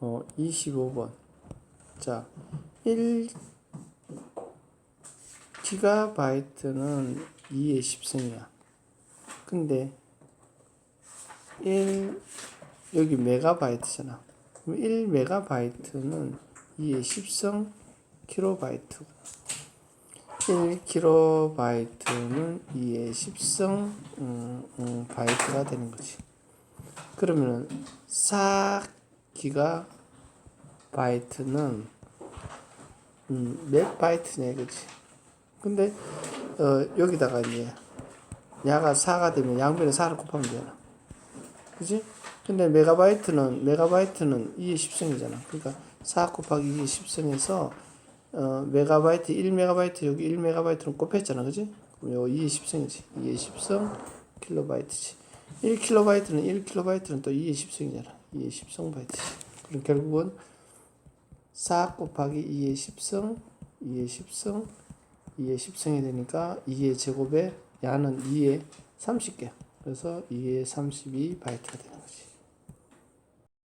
어, 25번. 자, 1 기가바이트는 2의 10승이야. 근데 1 여기 메가바이트잖아. 그럼 1 메가바이트는 2의 10승 킬로바이트. 1 킬로바이트는 2의 10승 음, 음, 바이트가 되는 거지. 그러면은 4 기가 바이트는 음, 몇 바이트냐 이거지. 근데 어, 여기다가 이제 야가 4가 되면 양변에 4를 곱하면 되잖아. 그지? 근데 메가바이트는 메가바이트는 2의 10승이잖아. 그러니까 4 곱하기 2의 10승에서 어, 메가바이트 1메가바이트 여기 1메가바이트는 곱했잖아. 그지? 그럼 요 2의 10승이지. 2의 10승 킬로바이트지. 1킬로바이트는 1킬로바이트는 또 2의 10승이잖아. 2의 10승 바이트지. 그럼 결국은 4 곱하기 2의 10승 2의 10승 2의 10승이 되니까 2의 제곱에 야는 2의 30개. 그래서 2의 32 바이트가 되는 거지.